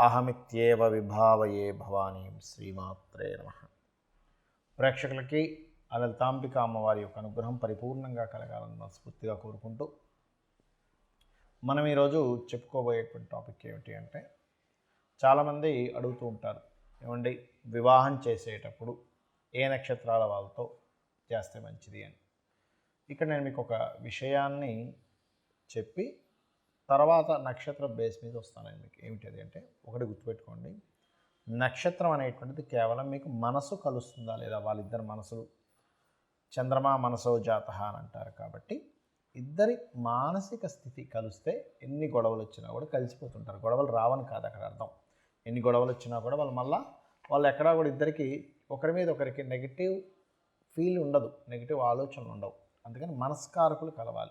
అహమిత్యేవ విభావయే భవానీం శ్రీమాత్రే నమ. ప్రేక్షకులకి ఆ అమ్మవారి యొక్క అనుగ్రహం పరిపూర్ణంగా కలగాలని మనస్ఫూర్తిగా కోరుకుంటూ మనం ఈరోజు చెప్పుకోబోయేటువంటి టాపిక్ ఏమిటి అంటే చాలామంది అడుగుతూ ఉంటారు ఏమండి వివాహం చేసేటప్పుడు ఏ నక్షత్రాల వాళ్ళతో చేస్తే మంచిది అని. ఇక్కడ నేను మీకు ఒక విషయాన్ని చెప్పి తర్వాత నక్షత్ర బేస్ మీద వస్తాను మీకు. ఏమిటి అంటే ఒకటి గుర్తుపెట్టుకోండి. నక్షత్రం అనేటువంటిది కేవలం మీకు మనసు కలుస్తుందా లేదా? వాళ్ళిద్దరు మనసులు. చంద్రమా మనసో జాత అని అంటారు కాబట్టి ఇద్దరి మానసిక స్థితి కలిస్తే ఎన్ని గొడవలు వచ్చినా కూడా కలిసిపోతుంటారు. గొడవలు రావని కాదు అక్కడ అర్థం. ఎన్ని గొడవలు వచ్చినా కూడా వాళ్ళు మళ్ళా వాళ్ళు ఎక్కడా కూడా ఇద్దరికి ఒకరి మీద ఒకరికి నెగిటివ్ ఫీల్ ఉండదు. నెగిటివ్ ఆలోచనలు ఉండవు. అందుకని మనస్కారకులు కలవాలి.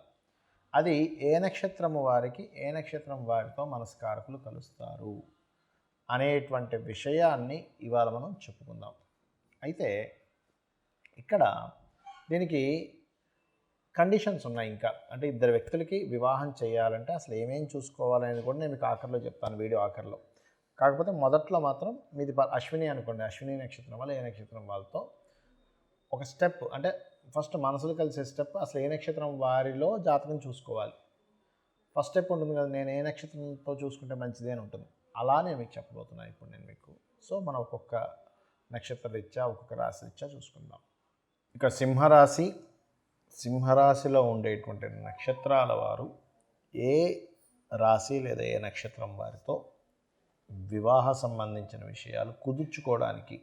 అది ఏ నక్షత్రము వారికి ఏ నక్షత్రం వారితో మనస్కారకులు కలుస్తారు అనేటువంటి విషయాన్ని ఇవాళ మనం చెప్పుకుందాం. అయితే ఇక్కడ దీనికి కండిషన్స్ ఉన్నాయి ఇంకా. అంటే ఇద్దరు వ్యక్తులకి వివాహం చేయాలంటే అసలు ఏమేం చూసుకోవాలనేది కూడా నేను మీకు ఆఖరిలో చెప్తాను వీడియో ఆఖరిలో. కాకపోతే మొదట్లో మాత్రం మీది అశ్విని అనుకోండి. అశ్విని నక్షత్రం వల్ల ఏ నక్షత్రం వాళ్ళతో ఒక స్టెప్ అంటే ఫస్ట్ మనసులు కలిసే స్టెప్ అసలు ఏ నక్షత్రం వారిలో జాతకం చూసుకోవాలి. ఫస్ట్ స్టెప్ ఉంటుంది కదా నేను ఏ నక్షత్రంతో చూసుకుంటే మంచిది అని ఉంటుంది. అలా నేను మీకు చెప్పబోతున్నాను ఇప్పుడు నేను మీకు. సో మనం ఒక్కొక్క నక్షత్ర రీత్యా ఒక్కొక్క రాశి రీత్యా చూసుకుందాం. ఇక సింహరాశి సింహరాశిలో ఉండేటువంటి నక్షత్రాల వారు ఏ రాశి లేదా ఏ నక్షత్రం వారితో వివాహ సంబంధించిన విషయాలు కుదుర్చుకోవడానికి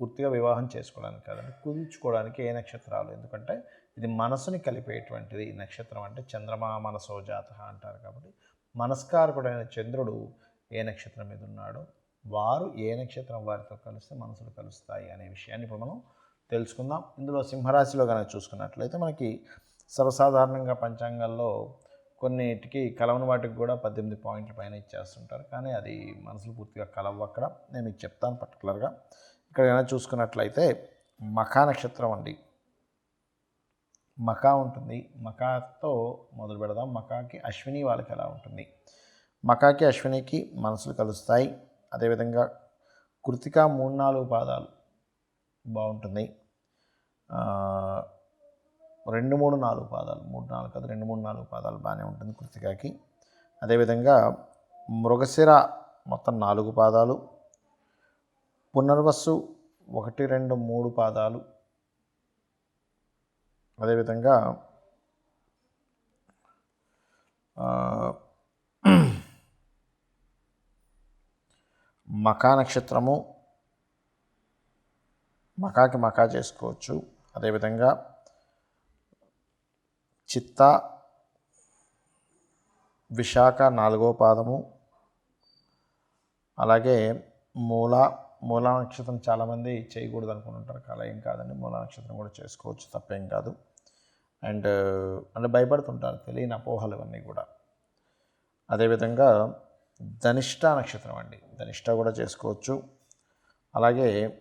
పూర్తిగా వివాహం చేసుకోవడానికి కాదండి కుదుర్చుకోవడానికి ఏ నక్షత్రాలు? ఎందుకంటే ఇది మనసుని కలిపేటువంటిది ఈ నక్షత్రం అంటే చంద్రమా మనసో జాత అంటారు కాబట్టి మనస్కారకుడైన చంద్రుడు ఏ నక్షత్రం మీద ఉన్నాడో వారు ఏ నక్షత్రం వారితో కలిస్తే మనసులు కలుస్తాయి అనే విషయాన్ని ఇప్పుడు మనం తెలుసుకుందాం. ఇందులో సింహరాశిలో కనుక చూసుకున్నట్లయితే మనకి సర్వసాధారణంగా పంచాంగాల్లో కొన్నిటికి కలవని వాటికి కూడా పద్దెనిమిది పాయింట్ల పైన ఇచ్చేస్తుంటారు. కానీ అది మనసులు పూర్తిగా కలవు అక్కడ నేను మీకు చెప్తాను పర్టికులర్గా ఇక్కడ ఏమైనా చూసుకున్నట్లయితే మఖా నక్షత్రం అండి. మకా ఉంటుంది. మకాతో మొదలు పెడదాం. మకాకి అశ్విని వాళ్ళకి ఎలా ఉంటుంది? మకాకి అశ్వినికి మనసులు కలుస్తాయి. అదేవిధంగా కృతిక మూడు నాలుగు పాదాలు బాగుంటుంది. రెండు మూడు నాలుగు పాదాలు. మూడు నాలుగు కాదు రెండు మూడు నాలుగు పాదాలు బాగానే ఉంటుంది కృతికాకి. అదేవిధంగా మృగశిర మొత్తం నాలుగు పాదాలు. పునర్వసు ఒకటి రెండు మూడు పాదాలు. అదేవిధంగా మకా నక్షత్రము మకాకి మకా చేసుకోవచ్చు. అదేవిధంగా చిత్త విశాఖ నాలుగో పాదము. అలాగే మూల మూలా నక్షత్రం చాలామంది చేయకూడదు అనుకుంటుంటారు అలా ఏం కాదండి. మూలా నక్షత్రం కూడా చేసుకోవచ్చు. తప్పేం కాదు. అండ్ అంటే భయపడుతుంటారు. తెలియని అపోహలు ఇవన్నీ కూడా. అదేవిధంగా ధనిష్ట నక్షత్రం అండి. ధనిష్ట కూడా చేసుకోవచ్చు. అలాగే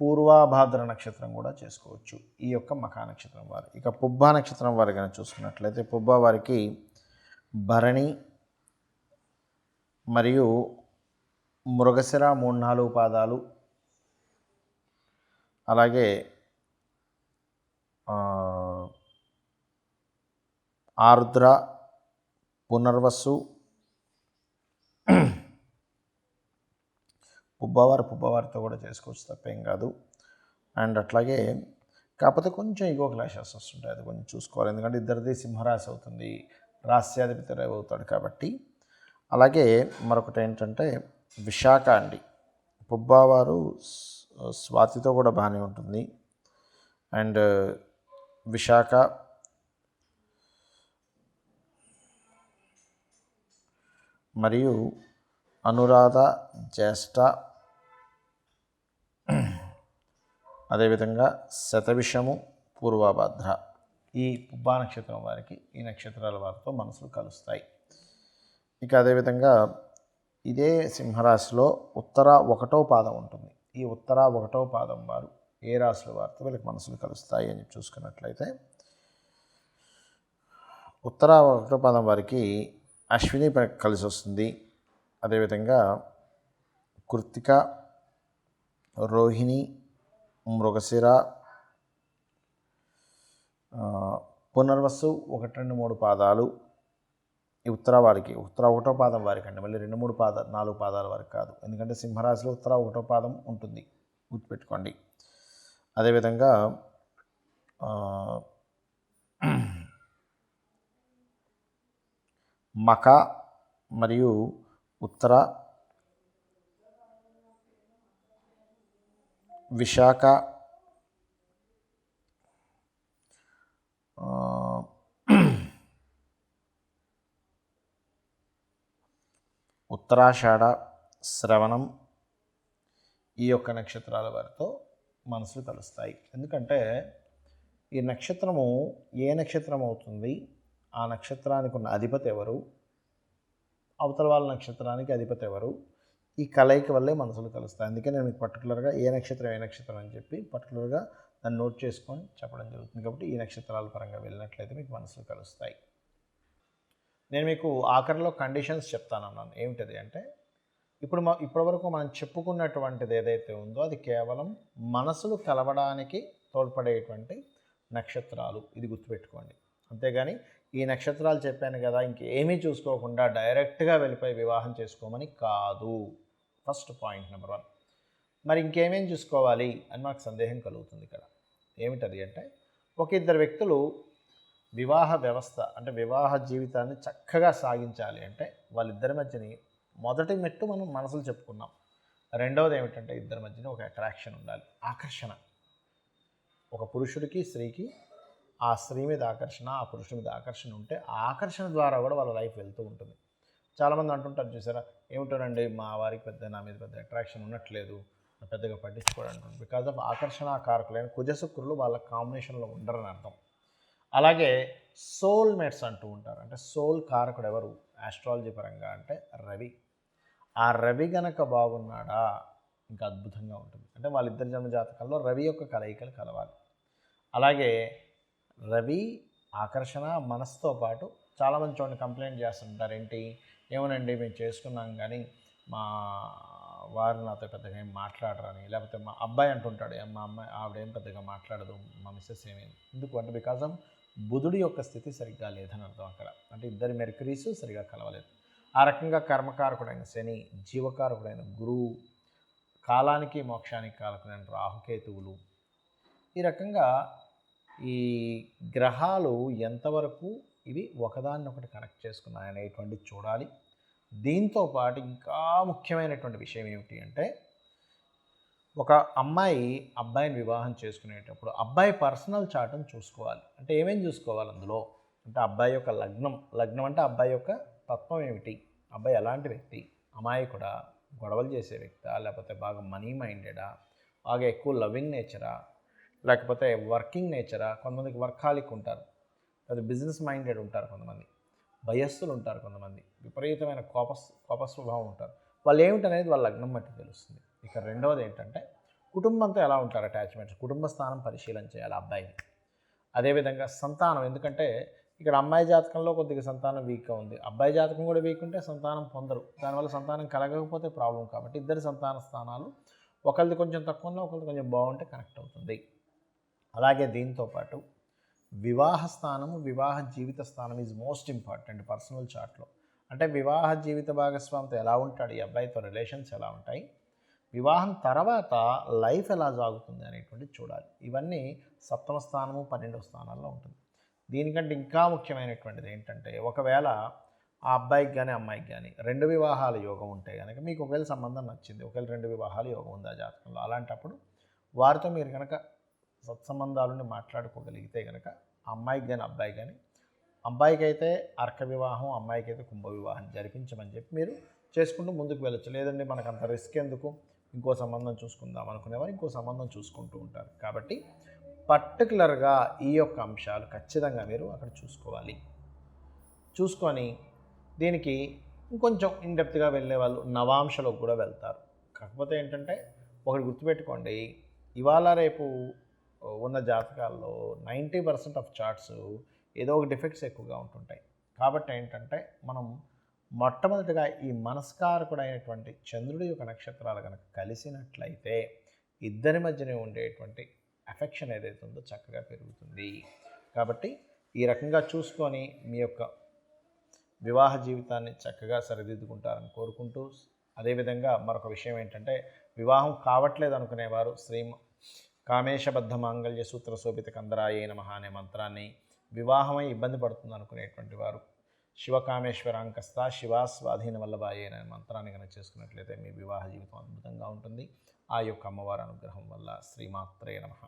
పూర్వాభాద్ర నక్షత్రం కూడా చేసుకోవచ్చు. ఈ యొక్క మఖా నక్షత్రం వారు. ఇక పుబ్బా నక్షత్రం వారు కానీ చూసుకున్నట్లయితే పుబ్బా వారికి భరణి మరియు మృగశిర మూడు నాలుగు పాదాలు. అలాగే ఆరుద్ర పునర్వసు పుబ్బవారు పుబ్బవారితో కూడా చేసుకోవచ్చు తప్పేం కాదు. అండ్ అట్లాగే కాకపోతే కొంచెం ఈగో క్లాషెస్ వస్తుంటాయి. అది కొంచెం చూసుకోవాలి. ఎందుకంటే ఇద్దరిది సింహరాశి అవుతుంది. రాస్యాధిపతి రవి అవుతాడు కాబట్టి. అలాగే మరొకటి ఏంటంటే విశాఖ అండి. పుబ్బవారు స్వాతితో కూడా బాగానే ఉంటుంది. అండ్ విశాఖ మరియు అనురాధ జ్యేష్ఠ అదేవిధంగా శతవిషము పూర్వభద్ర. ఈ పుబ్బా నక్షత్రం వారికి ఈ నక్షత్రాల వారితో మనసులు కలుస్తాయి. ఇక అదేవిధంగా ఇదే సింహరాశిలో ఉత్తర ఒకటో పాదం ఉంటుంది. ఈ ఉత్తర ఒకటో పాదం వారు ఏ రాశుల వారితో వీళ్ళకి మనసులు కలుస్తాయి అని చూసుకున్నట్లయితే ఉత్తర ఒకటో పాదం వారికి అశ్విని కలిసి వస్తుంది. అదేవిధంగా కృత్తిక రోహిణి మృగశిర ఆ, పునర్వసు ఒకటి రెండు మూడు పాదాలు. ఈ ఉత్తర వారికి ఉత్తర ఒకటో పాదం వారికి అండి. మళ్ళీ రెండు మూడు పాద నాలుగు పాదాల వారికి కాదు. ఎందుకంటే సింహరాశిలో ఉత్తర ఒకటో పాదం ఉంటుంది. గుర్తుపెట్టుకోండి. అదేవిధంగా ఆ, మక మరియు ఉత్తర విశాఖ ఉత్తరాషాఢ శ్రవణం ఈ యొక్క నక్షత్రాల వారితో మనసులు కలుస్తాయి. ఎందుకంటే ఈ నక్షత్రము ఏ నక్షత్రం అవుతుంది? ఆ నక్షత్రానికి ఉన్న అధిపతి ఎవరు? అవతల వాళ్ళ నక్షత్రానికి అధిపతి ఎవరు? ఈ కలయిక వల్లే మనసులు కలుస్తాయి. అందుకే నేను మీకు పర్టికులర్గా ఏ నక్షత్రం ఏ నక్షత్రం అని చెప్పి పర్టికులర్గా దాన్ని నోట్ చేసుకొని చెప్పడం జరుగుతుంది కాబట్టి ఈ నక్షత్రాల పరంగా వెళ్ళినట్లయితే మీకు మనసులు కలుస్తాయి. నేను మీకు ఆఖరిలో కండిషన్స్ చెప్తానన్నాను ఏమిటది అంటే ఇప్పుడు మా ఇప్పటివరకు మనం చెప్పుకున్నటువంటిది ఏదైతే ఉందో అది కేవలం మనసులు కలవడానికి తోడ్పడేటువంటి నక్షత్రాలు. ఇది గుర్తుపెట్టుకోండి. అంతేగాని ఈ నక్షత్రాలు చెప్పాను కదా ఇంకేమీ చూసుకోకుండా డైరెక్ట్గా వెళ్ళిపోయి వివాహం చేసుకోమని కాదు. ఫస్ట్ పాయింట్ నెంబర్ వన్ మరి ఇంకేమేం చూసుకోవాలి అని మాకు సందేహం కలుగుతుంది ఇక్కడ. ఏమిటది అంటే ఒక ఇద్దరు వ్యక్తులు వివాహ వ్యవస్థ అంటే వివాహ జీవితాన్ని చక్కగా సాగించాలి అంటే వాళ్ళిద్దరి మధ్యని మొదటి మెట్టు మనం మనసులు చెప్పుకున్నాం. రెండవది ఏమిటంటే ఇద్దరి మధ్యన ఒక అట్రాక్షన్ ఉండాలి ఆకర్షణ. ఒక పురుషుడికి స్త్రీకి ఆ స్త్రీ మీద ఆకర్షణ ఆ పురుషుడి మీద ఆకర్షణ ఉంటే ఆ ఆకర్షణ ద్వారా కూడా వాళ్ళ లైఫ్ వెళ్తూ ఉంటుంది. చాలామంది అంటుంటారు చూసారా ఏమిటోనండి మా వారికి పెద్ద నా మీద పెద్ద అట్రాక్షన్ ఉన్నట్లేదు పెద్దగా పట్టించుకోవడం బికాజ్ ఆఫ్ ఆకర్షణ కారకులైన కుజశుక్రులు వాళ్ళ కాంబినేషన్లో ఉండరని అర్థం. అలాగే సోల్ మేట్స్ అంటూ ఉంటారు. అంటే సోల్ కారకుడు ఎవరు? ఆస్ట్రాలజీ పరంగా అంటే రవి. ఆ రవి గనక బాగున్నాడా? ఇంకా అద్భుతంగా ఉంటుంది. అంటే వాళ్ళిద్దరి జన్మ జాతకాల్లో రవి యొక్క కలయికలు కలవాలి. అలాగే రవి ఆకర్షణ మనసుతో పాటు చాలామంది చూడండి కంప్లైంట్ చేస్తుంటారు. ఏంటి? ఏమోనండి మేము చేసుకున్నాం కానీ మా వారు నాతో పెద్దగా ఏం మాట్లాడరని లేకపోతే మా అబ్బాయి అంటుంటాడు మా అమ్మాయి ఆవిడేం పెద్దగా మాట్లాడదు మా మిస్సెస్ ఏమేమి ఎందుకు అంటే బికాజ్ ఆఫ్ బుధుడి యొక్క స్థితి సరిగ్గా లేదని అర్థం అక్కడ. అంటే ఇద్దరి మెర్కరీస్ సరిగా కలవలేదు. ఆ రకంగా కర్మకారకుడైన శని జీవకారకుడైన గురువు కాలానికి మోక్షానికి కారకుడైన రాహుకేతువులు ఈ రకంగా ఈ గ్రహాలు ఎంతవరకు ఇవి ఒకదాన్నొకటి కనెక్ట్ చేసుకున్నాయనేటువంటి చూడాలి. దీంతో పాటు ఇంకా ముఖ్యమైనటువంటి విషయం ఏమిటి అంటే ఒక అమ్మాయి అబ్బాయిని వివాహం చేసుకునేటప్పుడు అబ్బాయి పర్సనల్ చార్ట్ని చూసుకోవాలి. అంటే ఏమేం చూసుకోవాలి అందులో? అంటే అబ్బాయి యొక్క లగ్నం లగ్నం అంటే అబ్బాయి యొక్క తత్వం ఏమిటి? అబ్బాయి ఎలాంటి వ్యక్తి? అమాయకుడా? గొడవలు చేసే వ్యక్తా? లేకపోతే బాగా మనీ మైండెడా? బాగా ఎక్కువ లవింగ్ నేచరా? లేకపోతే వర్కింగ్ నేచరా? కొంతమందికి వర్కాలిక్ ఉంటారు. లేదా బిజినెస్ మైండెడ్ ఉంటారు కొంతమంది. భయస్థులు ఉంటారు కొంతమంది. విపరీతమైన కోప కోప స్వభావం ఉంటారు. వాళ్ళు ఏమిటనేది వాళ్ళ లగ్నం బట్టి తెలుస్తుంది. ఇక రెండవది ఏంటంటే కుటుంబంతో ఎలా ఉంటారు అటాచ్మెంట్స్? కుటుంబ స్థానం పరిశీలన చేయాలి అబ్బాయిని. అదేవిధంగా సంతానం. ఎందుకంటే ఇక్కడ అమ్మాయి జాతకంలో కొద్దిగా సంతానం వీక్గా ఉంది. అబ్బాయి జాతకం కూడా వీక్ ఉంటే సంతానం పొందరు. దానివల్ల సంతానం కలగకపోతే ప్రాబ్లం కాబట్టి ఇద్దరి సంతాన స్థానాలు ఒకరిది కొంచెం తక్కువ ఉన్నా ఒకరిది కొంచెం బాగుంటే కనెక్ట్ అవుతుంది. అలాగే దీంతో పాటు వివాహ స్థానము వివాహ జీవిత స్థానం ఈజ్ మోస్ట్ ఇంపార్టెంట్ పర్సనల్ చార్ట్లో అంటే వివాహ జీవిత భాగస్వామితో ఎలా ఉంటాడు ఈ అబ్బాయితో రిలేషన్స్ ఎలా ఉంటాయి వివాహం తర్వాత లైఫ్ ఎలా సాగుతుంది అనేటువంటి చూడాలి. ఇవన్నీ సప్తమ స్థానము పన్నెండవ స్థానాల్లో ఉంటుంది. దీనికంటే ఇంకా ముఖ్యమైనటువంటిది ఏంటంటే ఒకవేళ ఆ అబ్బాయికి కానీ అమ్మాయికి కానీ రెండు వివాహాల యోగం ఉంటే కనుక మీకు ఒకవేళ సంబంధం నచ్చింది ఒకవేళ రెండు వివాహాల యోగం ఉంది ఆ జాతకంలో? అలాంటప్పుడు వారితో మీరు కనుక సత్సంబంధాలని మాట్లాడుకోగలిగితే కనుక అమ్మాయికి కానీ అబ్బాయి కానీ అబ్బాయికి అయితే అర్క వివాహం అమ్మాయికి అయితే కుంభ వివాహం జరిపించమని చెప్పి మీరు చేసుకుంటూ ముందుకు వెళ్ళొచ్చు. లేదండి మనకు అంత రిస్క్ ఎందుకు? ఇంకో సంబంధం చూసుకుందాం అనుకునేవారు ఇంకో సంబంధం చూసుకుంటూ ఉంటారు. కాబట్టి పర్టికులర్గా ఈ యొక్క అంశాలు ఖచ్చితంగా మీరు అక్కడ చూసుకోవాలి. చూసుకొని దీనికి ఇంకొంచెం ఇన్డెప్త్గా వెళ్ళే వాళ్ళు నవాంశలోకి కూడా వెళ్తారు. కాకపోతే ఏంటంటే ఒకటి గుర్తుపెట్టుకోండి ఇవాళ రేపు ఉన్న జాతకాల్లో నైంటీ పర్సెంట్ ఆఫ్ చార్ట్స్ ఏదో ఒక డిఫెక్ట్స్ ఎక్కువగా ఉంటుంటాయి. కాబట్టి ఏంటంటే మనం మొట్టమొదటిగా ఈ మనస్కారకుడైనటువంటి చంద్రుడి యొక్క నక్షత్రాలు కనుక కలిసినట్లయితే ఇద్దరి మధ్యనే ఉండేటువంటి అఫెక్షన్ ఏదైతే ఉందో చక్కగా పెరుగుతుంది. కాబట్టి ఈ రకంగా చూసుకొని మీ యొక్క వివాహ జీవితాన్ని చక్కగా సరిదిద్దుకుంటారని కోరుకుంటూ అదేవిధంగా మరొక విషయం ఏంటంటే వివాహం కావట్లేదు అనుకునేవారు శ్రీ కామేశబద్ధ మాంగళ్య సూత్ర శోభిత కందరాయే నమః అనే మంత్రాన్ని వివాహమై ఇబ్బంది పడుతుంది అనుకునేటువంటి వారు. శివకామేశ్వరాంకస్త శివాస్వాధీన వల్లభాయే అనే మంత్రాన్ని కనుక చేసుకున్నట్లయితే మీ వివాహ జీవితం అద్భుతంగా ఉంటుంది. ఆ యొక్క అమ్మవారి అనుగ్రహం వల్ల శ్రీమాత్రే నమః.